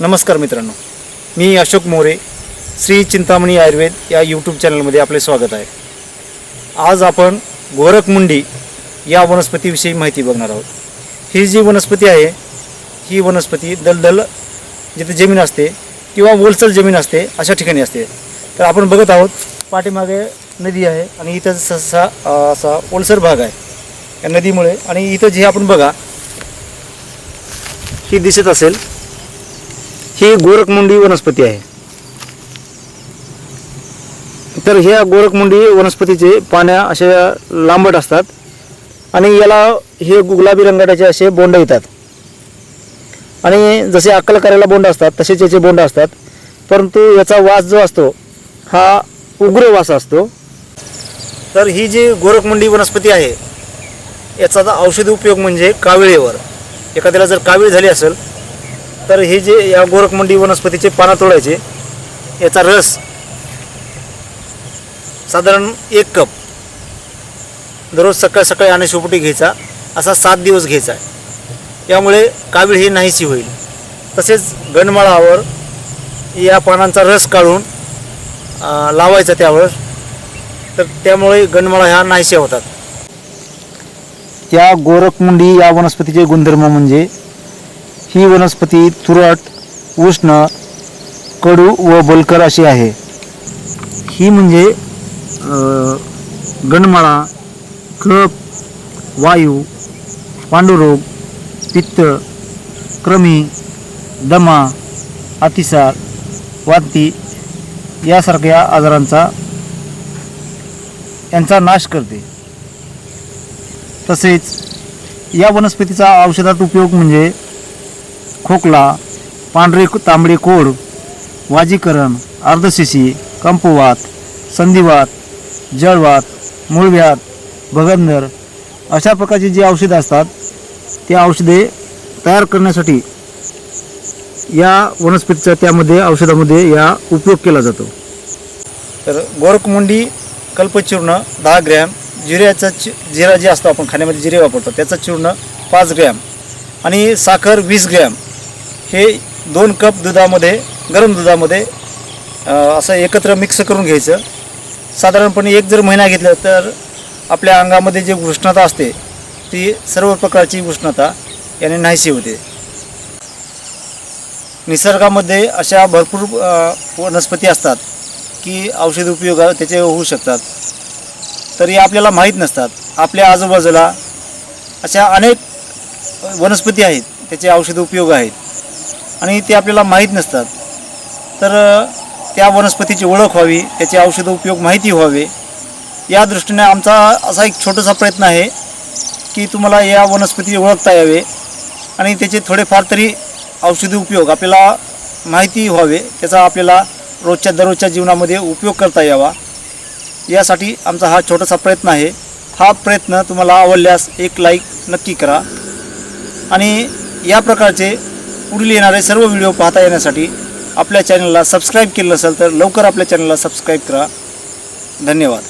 नमस्कार मित्रांनो मी अशोक मोरे श्री चिंतामणी आयुर्वेद या यूट्यूब चॅनलमध्ये आपले स्वागत आहे. आज आपण गोरखमुंडी या वनस्पतीविषयी माहिती बघणार आहोत. ही जी वनस्पती आहे ही वनस्पती दलदल जिथे जमीन असते किंवा ओलसर जमीन असते अशा ठिकाणी असते. तर आपण बघत आहोत पाठीमागे नदी आहे आणि इथं सहसा असा ओलसर भाग आहे. या नदीमुळे आणि इथं जे आपण बघा ही दिसत असेल ही गोरखमुंडी वनस्पती आहे. तर ह्या गोरखमुंडी वनस्पतीचे पाण्या अशा लांबट असतात आणि याला हे गुलाबी रंगाटाचे असे बोंड येतात. आणि जसे अक्कल करायला बोंड असतात तसेच याचे बोंड असतात. परंतु याचा वास जो असतो हा उग्र वास असतो. तर ही जी गोरखमुंडी वनस्पती आहे याचा औषधी उपयोग म्हणजे काविळीवर. एखाद्याला जर कावीळ झाली असेल तर हे जे या गोरखमुंडी वनस्पतीचे पानं तोडायचे याचा रस साधारण एक कप दररोज सकाळ सकाळी आणि शेवटी घ्यायचा असा सात दिवस घ्यायचा आहे. यामुळे कावीळ ही नाहीशी होईल. तसेच गणमाळावर या पानांचा रस काढून लावायचा त्यावर. तर त्यामुळे गणमाळा ह्या नाहीशा होतात. या गोरखमुंडी या वनस्पतीचे गुणधर्म म्हणजे ही वनस्पती तुरट उष्ण कडू व बलकर अशी आहे. ही म्हणजे गणमाळा कप वायू पांडुरोग पित्त क्रमी दमा अतिसार वांती यासारख्या आजारांचा यांचा नाश करते. तसेच या वनस्पतीचा औषधात उपयोग म्हणजे खोकला पांढरे तांबडे कोड वाजीकरण अर्धशिशी कंपवात संधिवात जळवात मूळव्यात भगंदर अशा प्रकारची जी औषधं असतात त्या औषधे तयार करण्यासाठी या वनस्पतीचा त्यामध्ये औषधामध्ये या उपयोग केला जातो. तर गोरखमुंडी कल्पचूर्ण दहा ग्रॅम जिऱ्याचा चि जिरा जे असतो आपण खाण्यामध्ये जिरे वापरतो त्याचं चूर्ण पाच ग्रॅम आणि साखर वीस ग्रॅम. हे दोन कप दुधामध्ये गरम दुधामध्ये असं एकत्र मिक्स करून घ्यायचं. साधारणपणे एक जर महिना घेतला तर आपल्या अंगामध्ये जी उष्णता असते ती सर्व प्रकारची उष्णता याने नाहीशी होते. निसर्गामध्ये अशा भरपूर वनस्पती असतात की औषध उपयोग त्याचे होऊ शकतात. तरी आपल्याला माहीत नसतात. आपल्या आजूबाजूला अशा अनेक वनस्पती आहेत त्याचे औषध उपयोग आहेत. आणि ते आपल्याला माहीत नसतात. तर त्या वनस्पतीची ओळख व्हावी त्याचे औषध उपयोग माहिती व्हावे. या दृष्टीने आमचा असा एक छोटासा प्रयत्न आहे की तुम्हाला या वनस्पती ओळखता यावे आणि त्याचे थोडेफार तरी औषधी उपयोग आपल्याला माहिती व्हावे त्याचा आपल्याला रोजच्या दररोजच्या जीवनामध्ये उपयोग करता यावा. यासाठी आमचा हा छोटासा प्रयत्न आहे. हा प्रयत्न तुम्हाला आवडल्यास एक लाईक नक्की करा. आणि या प्रकारचे पुढील येणारे सर्व व्हिडिओ पाहता येण्यासाठी आपल्या चॅनलला सबस्क्राईब केलं नसेल तर लवकर आपल्या चॅनलला सबस्क्राईब करा. धन्यवाद.